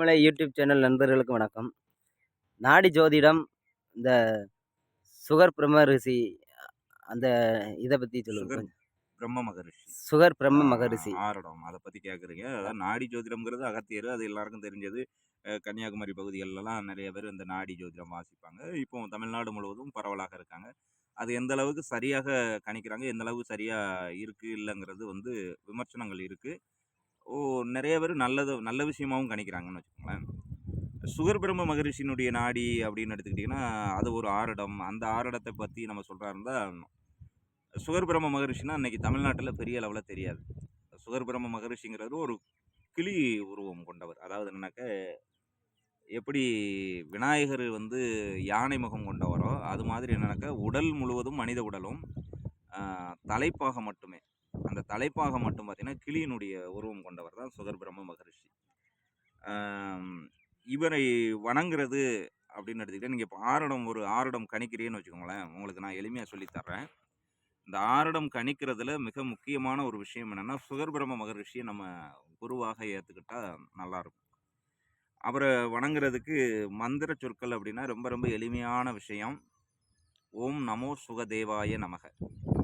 மலை YouTube channel நண்பர்களுக்கு வணக்கம். நாடி ஜோதிடம் இந்த சுகர் பிரம்ம ரிஷி அந்த இதை பற்றி சொல்லுங்க சுகர் பிரம்ம மகரிஷி. சுகர் பிரம்ம மகரிஷி. ஆரடம் அதை பற்றி கேட்குறீங்க அதாவது நாடி ஜோதிடம்ங்கிறது அகத்தியர் அது எல்லாருக்கும் தெரிஞ்சது. அஹ், கன்னியாகுமரி பகுதிகளெல்லாம் நிறைய பேர் இந்த நாடி ஜோதிடம் வாசிப்பாங்க. இப்போ தமிழ்நாடு முழுவதும் பரவலாக இருக்காங்க. அது எந்த அளவுக்கு சரியாக கணிக்கிறாங்க எந்த அளவுக்கு சரியாக இருக்குது இல்லைங்கிறது வந்து விமர்சனங்கள் இருக்குது நிறைய பேர் நல்லது நல்ல விஷயமாவும் கணிக்கிறாங்கன்னு வச்சுக்கோங்களேன். சுகர் பிரம்ம மகரிஷியினுடைய நாடி அப்படின்னு எடுத்துக்கிட்டிங்கன்னா அது ஒரு ஆரடம். அந்த ஆரடத்தை பற்றி நம்ம சொல்கிறா இருந்தால் சுகர் பிரம்ம மகரிஷினா அன்றைக்கி தமிழ்நாட்டில் பெரிய அளவில் தெரியாது. சுகர் பிரம்ம மகரிஷிங்கிறது ஒரு கிளி உருவம் கொண்டவர். அதாவது என்னன்னாக்க எப்படி விநாயகர் வந்து யானை முகம் கொண்டவரோ அது மாதிரி என்னன்னாக்கா உடல் முழுவதும் மனித உடலும் தலைப்பாக மட்டுமே தலைப்பாக மட்டும் பார்த்திங்கன்னா கிளியினுடைய உருவம் கொண்டவர் தான் சுகர் பிரம்ம மகரிஷி. இவரை வணங்குறது அப்படின்னு எடுத்துக்கிட்டால் நீங்கள் இப்போ ஆரடம் ஒரு ஆரடம் கணிக்கிறீன்னு வச்சுக்கோங்களேன் உங்களுக்கு நான் எளிமையாக சொல்லித்தர்றேன் இந்த ஆரடம் கணிக்கிறதுல மிக முக்கியமான ஒரு விஷயம் என்னென்னா சுகர் பிரம்ம மகரிஷியை நம்ம குருவாக ஏற்றுக்கிட்டா நல்லாயிருக்கும் அவரை வணங்குறதுக்கு மந்திர சொற்கள் அப்படின்னா ரொம்ப ரொம்ப எளிமையான விஷயம். ஓம் நமோ சுகதேவாய நமக.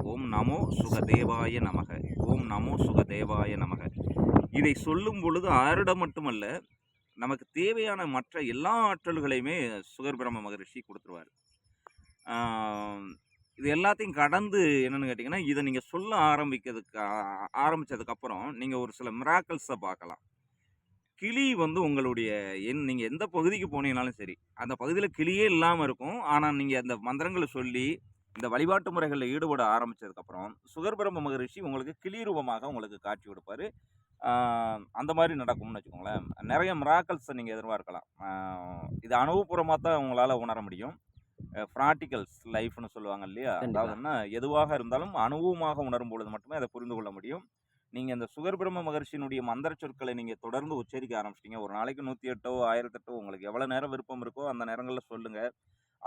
ஓம் நமோ சுகதேவாய நமக. ஓம் நமோ சுகதேவாய நமக. இதை சொல்லும் பொழுது ஆரிடம் மட்டுமல்ல நமக்கு தேவையான மற்ற எல்லா ஆற்றல்களையுமே சுகர் பிரம்ம மகரிஷி கொடுத்துருவார். இது எல்லாத்தையும் கடந்து என்னென்னு கேட்டிங்கன்னா இதை நீங்கள் சொல்ல ஆரம்பிக்கிறதுக்கு ஆரம்பித்ததுக்கப்புறம் ஆரம்பிச்சதுக்கப்புறம் நீங்கள் ஒரு சில மிராக்கல்ஸை பார்க்கலாம். கிளி வந்து உங்களுடைய என் நீங்கள் எந்த பகுதிக்கு போனீங்கனாலும் சரி அந்த பகுதியில் கிளியே இல்லாமல் இருக்கும். ஆனால் நீங்கள் அந்த மந்திரங்களை சொல்லி இந்த வழிபாட்டு முறைகளில் ஈடுபட ஆரம்பிச்சதுக்கப்புறம் சுகர் பிரம்ம மகரிஷி உங்களுக்கு கிளி ரூபமாக உங்களுக்கு காட்சி கொடுப்பாரு. அந்த மாதிரி நடக்கும்னு வச்சுக்கோங்களேன். நிறைய மிராக்கல்ஸை நீங்கள் எதிர்பார்க்கலாம். இது அனுபவபூர்வமாக தான் உங்களால் உணர முடியும். ப்ராக்டிகல்ஸ் லைஃப்னு சொல்லுவாங்க இல்லையா. அதாவதுன்னா எதுவாக இருந்தாலும் அனுபவமாக உணரும் பொழுது மட்டுமே அதை புரிந்து கொள்ள முடியும். நீங்கள் இந்த சுகர் பிரம்ம மகர்ஷியினுடைய மந்திர சொற்களை நீங்கள் தொடர்ந்து உச்சரிக்க ஆரம்பிச்சிட்டீங்க. ஒரு நாளைக்கு நூற்றி எட்டோ ஆயிரத்தெட்டோ உங்களுக்கு எவ்வளோ நேரம் விருப்பம் இருக்கோ அந்த நேரங்களில் சொல்லுங்கள்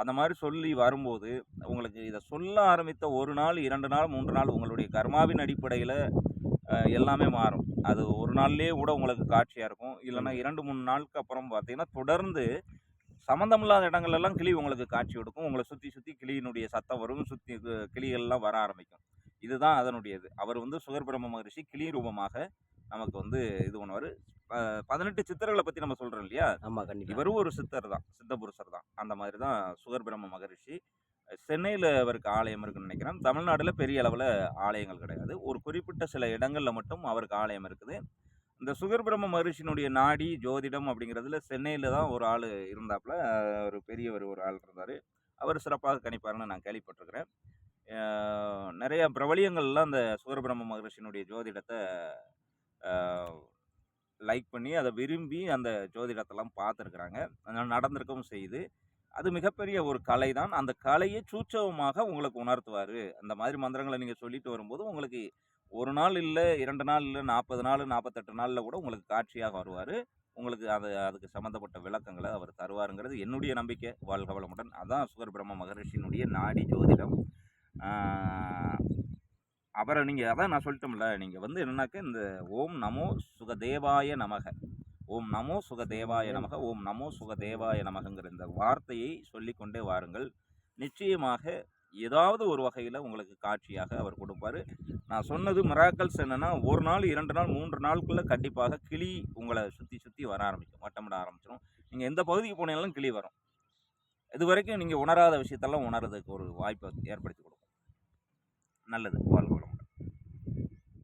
அந்த மாதிரி சொல்லி வரும்போது உங்களுக்கு இதை சொல்ல ஆரம்பித்த ஒரு நாள் இரண்டு நாள் மூன்று நாள் உங்களுடைய கர்மாவின் அடிப்படையில் எல்லாமே மாறும். அது ஒரு நாள்லேயே கூட உங்களுக்கு காட்சியாக இருக்கும். இல்லைன்னா இரண்டு மூணு நாளுக்கு அப்புறம் பார்த்தீங்கன்னா தொடர்ந்து சம்மந்தமில்லாத இடங்கள்லாம் கிளி உங்களுக்கு காட்சி கொடுக்கும். உங்களை சுற்றி சுற்றி கிளியினுடைய சத்தம் வரும். சுற்றி கிளிகள்லாம் வர ஆரம்பிக்கும். இதுதான் அதனுடையது. அவர் வந்து சுகர் பிரம்ம மகரிஷி கிளி ரூபமாக நமக்கு வந்து இது பண்ணுவார். பதினெட்டு சித்தர்களை பற்றி நம்ம சொல்கிறோம் இல்லையா? ஆமாம் கண்டிப்பாக இவரும் ஒரு சித்தர் தான் சித்த புருஷர் தான். அந்த மாதிரி தான் சுகர் பிரம்ம மகரிஷி. சென்னையில் அவருக்கு ஆலயம் இருக்குன்னு நினைக்கிறேன். தமிழ்நாட்டில் பெரிய அளவில் ஆலயங்கள் கிடையாது. ஒரு குறிப்பிட்ட சில இடங்களில் மட்டும் அவருக்கு ஆலயம் இருக்குது. இந்த சுகர் பிரம்ம மகரிஷினுடைய நாடி ஜோதிடம் அப்படிங்கிறதுல சென்னையில் தான் ஒரு ஆள் இருந்தாப்புல ஒரு பெரியவர் ஒரு ஆள் இருந்தார். அவர் சிறப்பாக கணிப்பாருன்னு நான் கேள்விப்பட்டிருக்கிறேன். நிறைய பிரபலியங்கள்லாம் அந்த சுகர் பிரம்ம மகரிஷினுடைய ஜோதிடத்தை லைக் பண்ணி அதை விரும்பி அந்த ஜோதிடத்தெல்லாம் பார்த்துருக்குறாங்க. அதனால் நடந்திருக்கவும் செய்யுது. அது மிகப்பெரிய ஒரு கலை தான். அந்த கலையை சூட்சவமாக உங்களுக்கு உணர்த்துவார். அந்த மாதிரி மந்திரங்களை நீங்கள் சொல்லிட்டு வரும்போது உங்களுக்கு ஒரு நாள் இல்லை இரண்டு நாள் இல்லை நாற்பது நாள் நாற்பத்தெட்டு நாளில் கூட உங்களுக்கு காட்சியாக வருவார். உங்களுக்கு அது அதுக்கு சம்மந்தப்பட்ட விளக்கங்களை அவர் தருவாருங்கிறது என்னுடைய நம்பிக்கை. வாழ்க வளமுடன். அதான் சுகர் பிரம்ம மகரிஷியினுடைய நாடி ஜோதிடம். அவரை நீங்கள் அதான் நான் சொல்லிட்டோம்ல நீங்கள் வந்து என்னன்னாக்க இந்த ஓம் நமோ சுகதேவாய நமக. ஓம் நமோ சுகதேவாய நமக ஓம் நமோ சுகதேவாய நமகங்கிற இந்த வார்த்தையை சொல்லிக்கொண்டே வாருங்கள். நிச்சயமாக ஏதாவது ஒரு வகையில் உங்களுக்கு காட்சியாக அவர் கொடுப்பார். நான் சொன்னது மிராக்கல்ஸ் என்னென்னா ஒரு நாள் இரண்டு நாள் மூன்று நாளுக்குள்ளே கண்டிப்பாக கிளி உங்களை சுற்றி சுற்றி வர ஆரம்பிக்கும் வட்டமிட ஆரம்பிச்சிடும் நீங்கள் எந்த பகுதிக்கு போனாலும் கிளி வரும். இது வரைக்கும் நீங்கள் உணராத விஷயத்தெல்லாம் உணர்றதுக்கு ஒரு வாய்ப்பை ஏற்படுத்தி கொடுக்கும். நல்லது வாழ்க